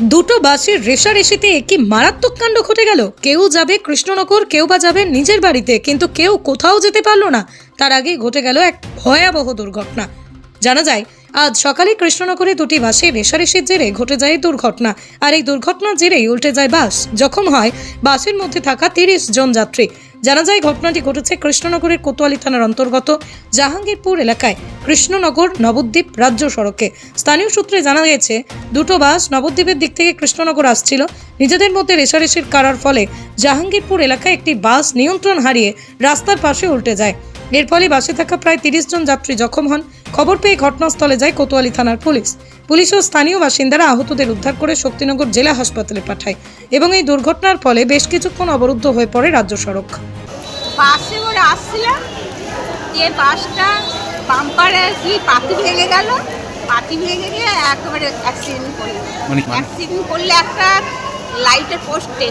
দুটো বাসের রেশারেশিতে কি মারাত্মক কাণ্ড ঘটে গেল। কেউ যাবে কৃষ্ণনগর, কেউ বা যাবে নিজের বাড়িতে, কিন্তু কেউ কোথাও যেতে পারল না। তার আগে ঘটে গেল এক ভয়াবহ দুর্ঘটনা। জানা যায়, আজ সকালে কৃষ্ণনগরে দুটি বাসে রেশারেশির জেরে ঘটে যায় দুর্ঘটনা। আর এই দুর্ঘটনার জেরেই উল্টে যায় বাস। জখম হয় বাসের মধ্যে থাকা তিরিশ জন যাত্রী। জানা যায়, ঘটনাটি ঘটেছে কৃষ্ণনগরের কোতোয়ালি থানার অন্তর্গত জাহাঙ্গীরপুর এলাকায়। কৃষ্ণনগর নবদ্বীপ রাজ্য সড়কে। স্থানীয় সূত্রে জানা গেছে, দুটো বাস নবদ্বীপের দিক থেকে কৃষ্ণনগর আসছিল। নিজেদের মধ্যে রেশারেশির কারার ফলে জাহাঙ্গীরপুর এলাকায় একটি বাস নিয়ন্ত্রণ হারিয়ে রাস্তার পাশে উল্টে যায়। এর ফলে বাসে থাকা প্রায় তিরিশ জন যাত্রী জখম হন। খবর পেয়ে ঘটনাস্থলে যায় কোতোয়ালি থানার পুলিশ। পুলিশ ও স্থানীয় বাসিন্দারা আহতদের উদ্ধার করে শক্তিনগর জেলা হাসপাতালে পাঠায় এবং এই দুর্ঘটনার ফলে বেশ কিছুক্ষণ অবরুদ্ধ হয়ে পড়ে রাজ্য সড়ক। বাসে করে আসছিলাম দিয়ে বাসটা বাম্পারে কি পাতি ভেঙে গেল। পাতি ভেঙে গিয়ে একেবারে অ্যাক্সিডেন্ট করল মানে অ্যাক্সিডেন্ট করলে একটা লাইটের পোস্টে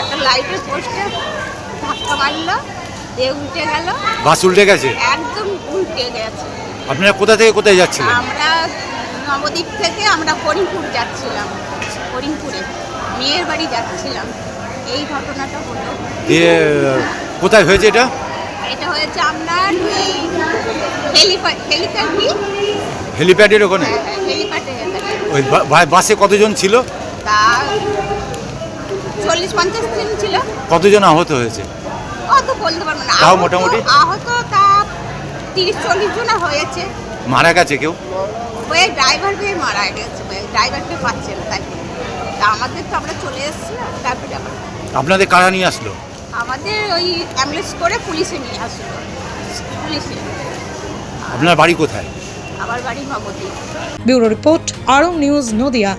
একটা লাইটের পোস্টে ধাক্কা মারলো দিয়ে উল্টে গেল। বাস উল্টে গেছে? একদম উল্টে গেছে। আপনারা কোথা থেকে কোথায় যাচ্ছিলেন? আমরা নবদ্বীপ থেকে আমরা করিমপুর যাচ্ছিলাম। করিমপুরে মেয়ের বাড়ি যাচ্ছিলাম। এই ঘটনাটা হলো। দিয়ে কোথায় হয়েছে এটা? এটা হয়েছে আপনার হেলিপ্যাড হেলিপ্যাড হেলিপ্যাডের ওখানে? হ্যাঁ হ্যাঁ ওই বাসে কতজন ছিল? চল্লিশ পঞ্চাশ ছিল। কতজন আহত হয়েছে? অত বলতে পারব না। তাও মোটামুটি? আহত তা তিরিশ চল্লিশ জন হয়েছে। মারা গেছে কেউ? ওই ড্রাইভার পেয়ে মারা গেছে। ড্রাইভারকে পাচ্ছে না তাই। তা আমাদের তো আমরা চলে এসেছিলাম তারপরে আবার আপনাদের কারা নিয়ে আসলো? আমাদের ওই অ্যাম্বুলেন্স করে পুলিশে নিয়ে আসলো। পুলিশে। আপনার বাড়ি কোথায়? আমার বাড়ি Nabadwip. Bureau report Arang news Nadia.